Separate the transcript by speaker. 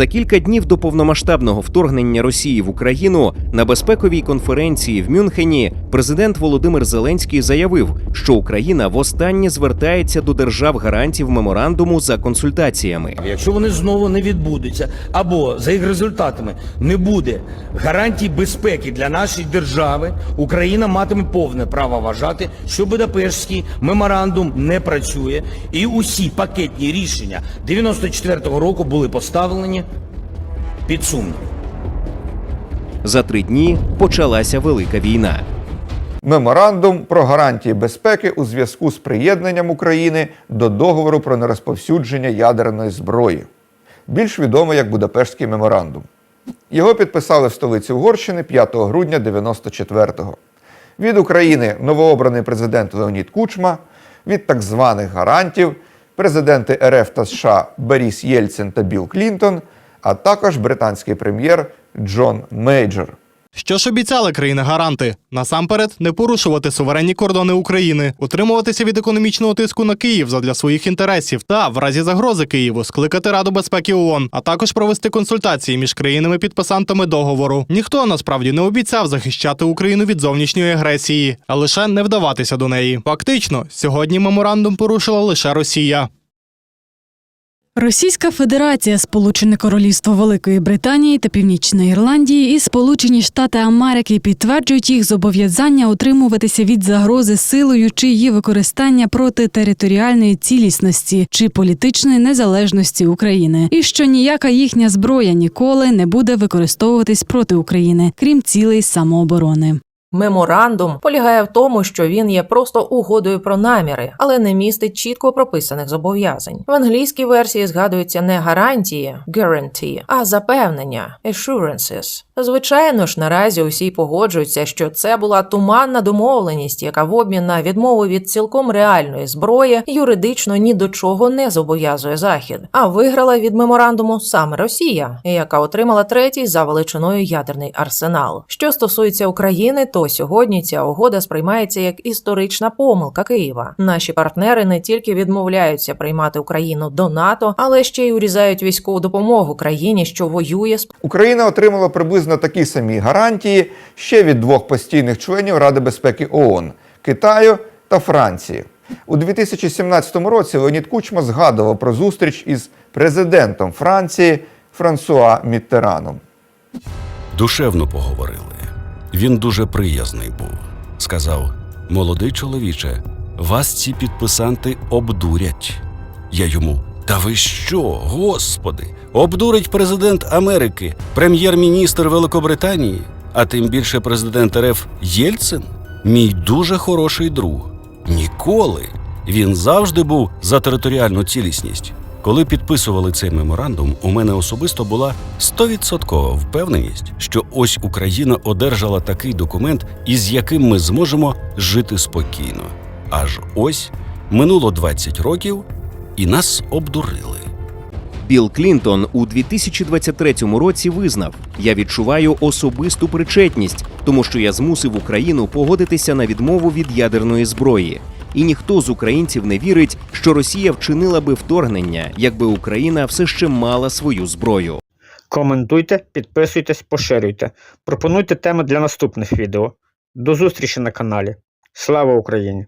Speaker 1: За кілька днів до повномасштабного вторгнення Росії в Україну на безпековій конференції в Мюнхені президент Володимир Зеленський заявив, що Україна востаннє звертається до держав гарантів меморандуму за консультаціями.
Speaker 2: Якщо вони знову не відбудуться, або за їх результатами не буде гарантій безпеки для нашої держави, Україна матиме повне право вважати, що Будапештський меморандум не працює, і усі пакетні рішення 94-го року були поставлені під сумнів.
Speaker 1: За три дні почалася велика війна.
Speaker 3: Меморандум про гарантії безпеки у зв'язку з приєднанням України до договору про нерозповсюдження ядерної зброї, більш відомо як Будапештський меморандум. Його підписали в столиці Угорщини 5 грудня 94-го. Від України новообраний президент Леонід Кучма, від так званих гарантів президенти РФ та США Борис Єльцин та Білл Клінтон, а також британський прем'єр Джон Мейджор.
Speaker 4: Що ж обіцяли країни-гаранти? Насамперед, не порушувати суверенні кордони України, утримуватися від економічного тиску на Київ задля своїх інтересів та, в разі загрози Києву, скликати Раду безпеки ООН, а також провести консультації між країнами-підписантами договору. Ніхто насправді не обіцяв захищати Україну від зовнішньої агресії, а лише не вдаватися до неї. Фактично, сьогодні меморандум порушила лише Росія.
Speaker 5: Російська Федерація, Сполучене Королівство Великої Британії та Північної Ірландії і Сполучені Штати Америки підтверджують їх зобов'язання утримуватися від загрози силою чи її використання проти територіальної цілісності чи політичної незалежності України, і що ніяка їхня зброя ніколи не буде використовуватись проти України, крім цілей самооборони.
Speaker 6: Меморандум полягає в тому, що він є просто угодою про наміри, але не містить чітко прописаних зобов'язань. В англійській версії згадуються не гарантії guarantee, а запевнення assurances. Звичайно ж, наразі усі погоджуються, що це була туманна домовленість, яка в обмін на відмову від цілком реальної зброї юридично ні до чого не зобов'язує Захід, а виграла від меморандуму саме Росія, яка отримала третій за величиною ядерний арсенал. Що стосується України, то сьогодні ця угода сприймається як історична помилка Києва. Наші партнери не тільки відмовляються приймати Україну до НАТО, але ще й урізають військову допомогу країні, що воює з
Speaker 3: Україна отримала приблизно такі самі гарантії ще від двох постійних членів Ради безпеки ООН Китаю та Франції. У 2017 році Леонід Кучма згадував про зустріч із президентом Франції Франсуа Міттераном.
Speaker 7: Душевно поговорили. Він дуже приязний був. Сказав: молодий чоловіче, вас ці підписанти обдурять. Я йому. Та ви що, господи, обдурить президент Америки, прем'єр-міністр Великобританії, а тим більше президент РФ Єльцин, мій дуже хороший друг. Ніколи. Він завжди був за територіальну цілісність. Коли підписували цей меморандум, у мене особисто була 100% впевненість, що ось Україна одержала такий документ, із яким ми зможемо жити спокійно. Аж ось минуло 20 років, і нас обдурили.
Speaker 1: Білл Клінтон у 2023 році визнав: я відчуваю особисту причетність, тому що я змусив Україну погодитися на відмову від ядерної зброї. І ніхто з українців не вірить, що Росія вчинила би вторгнення, якби Україна все ще мала свою зброю.
Speaker 8: Коментуйте, підписуйтесь, поширюйте. Пропонуйте теми для наступних відео. До зустрічі на каналі. Слава Україні!